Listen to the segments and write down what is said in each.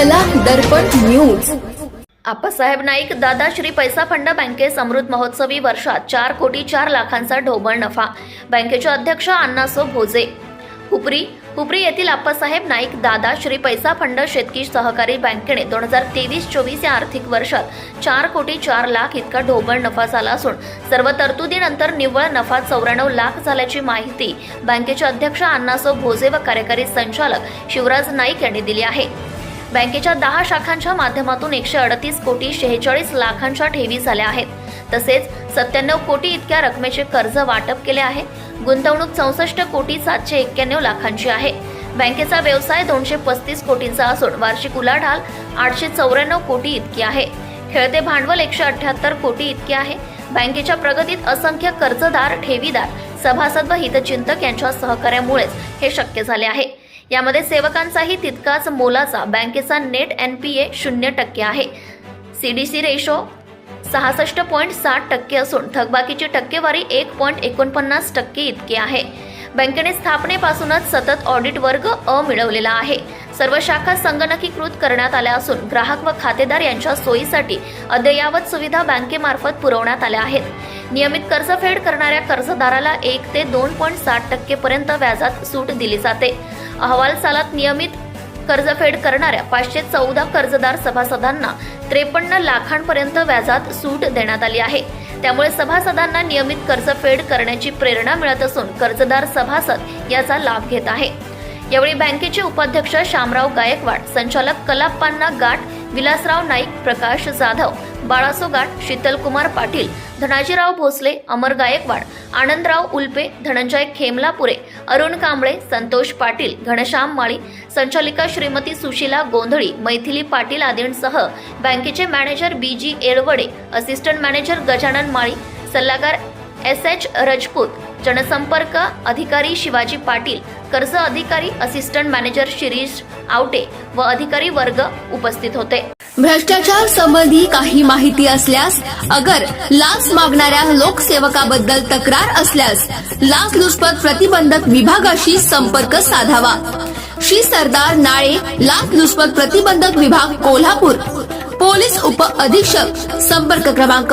कला दर्पण न्यूज. आप्पासाहेब नाईक दादा श्री पैसा फंड बँकेस अमृत महोत्सवी वर्षात चार कोटी चार लाखांचा ढोबळ नफा. बँकेचे अध्यक्ष अण्णासो भोजे. हुपरी हुपरी येथील आप्पासाहेब नाईक दादा श्री पैसा फंड शेतकी सहकारी बँकेने दोन हजार तेवीस चोवीस या आर्थिक वर्षात चार कोटी चार लाख इतका ढोबळ नफा झाला असून सर्व तरतुदीनंतर निव्वळ नफा चौऱ्याण्णव लाख झाल्याची माहिती बँकेचे अध्यक्ष अण्णासो भोजे व कार्यकारी संचालक शिवराज नाईक यांनी दिली आहे. बँकेच्या दहा शाखांच्या माध्यमातून एकशे अडतीस कोटी शेहेचाळीस लाखांच्या ठेवी झाल्या आहेत. तसेच सत्त्याण्णव कोटी इतक्या रकमेचे कर्ज वाटप केले आहे. गुंतवणूक चौसष्ट कोटी सातशे एक्क्याण्णव लाखांची आहे. बँकेचा व्यवसाय दोनशे पस्तीस कोटींचा असून वार्षिक उलाढाल आठशे चौऱ्याण्णव कोटी इतकी आहे. खेळते भांडवल एकशे अठ्याहत्तर कोटी इतके आहे. बँकेच्या प्रगतीत असंख्य कर्जदार ठेवीदार सभासद व हितचिंतक यांच्या सहकार्यामुळेच हे शक्य झाले आहे. यामध्ये सेवकांचाही तितकाच मोलाचा बँकेचा नेट एन पी ए शून्य टक्के आहे. सी डी सी रेशो सहासष्ट पॉईंट साठ टक्के असून थकबाकीची टक्केवारी एक पॉईंट एकोणपन्नास टक्के इतकी आहे. बँकेने स्थापनेपासूनच सतत ऑडिट वर्ग अ मिळवलेला आहे. सर्व शाखा संगणकीकृत करण्यात आल्या असून ग्राहक व खातेदार यांच्या सोयीसाठी अद्ययावत सुविधा बँकेमार्फत पुरवण्यात आल्या आहेत. नियमित कर्जफेड करणाऱ्या कर्जदाराला एक ते दोन पॉईंट साठ टक्केपर्यंत व्याजात सूट दिली जाते. अहवाल सालात नियमित कर्जफेड करणाऱ्या पाचशे चौदा कर्जदार सभासदांना त्रेपन्न लाखांपर्यंत व्याजात सूट देण्यात आली आहे. त्यामुळे सभासदांना नियमित कर्जफेड करण्याची प्रेरणा मिळत असून कर्जदार सभासद याचा लाभ घेत आहे. यावेळी बँकेचे उपाध्यक्ष शामराव गायकवाड संचालक कलाप्पांना गाठ विलासराव नाईक प्रकाश जाधव बाळासो गाठ शीतलकुमार पाटील धनाजीराव भोसले अमर गायकवाड आनंदराव उल्पे धनंजय खेमलापुरे अरुण कांबळे संतोष पाटील घनश्याम माळी संचालिका श्रीमती सुशीला गोंधळी मैथिली पाटील आदींसह बँकेचे manager B G Yelwade assistant manager Gajanan Mali सल्लागार एस एच रजपूत जनसंपर्क अधिकारी शिवाजी पाटील कर्ज अधिकारी असिस्टंट मॅनेजर शिरीष आवटे व अधिकारी वर्ग उपस्थित होते. भ्रष्टाचार संबंधी काही माहिती असल्यास अगर लाच मागणाऱ्या लोकसेवकाबद्दल तक्रार असल्यास लाचलुचपत प्रतिबंधक विभागाशी संपर्क साधावा. श्री सरदार नाळे लाचलुचपत प्रतिबंधक विभाग कोल्हापूर. पोलीस उप अधीक्षक संपर्क क्रमांक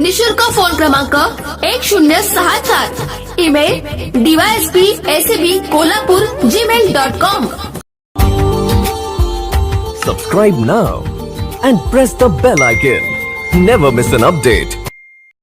निशुल्क फ़ोन क्रमांक एक शून्य सहा सात। Email DYSP S A B Kolhapur Gmail dot com subscribe ना and press the bell icon never miss an update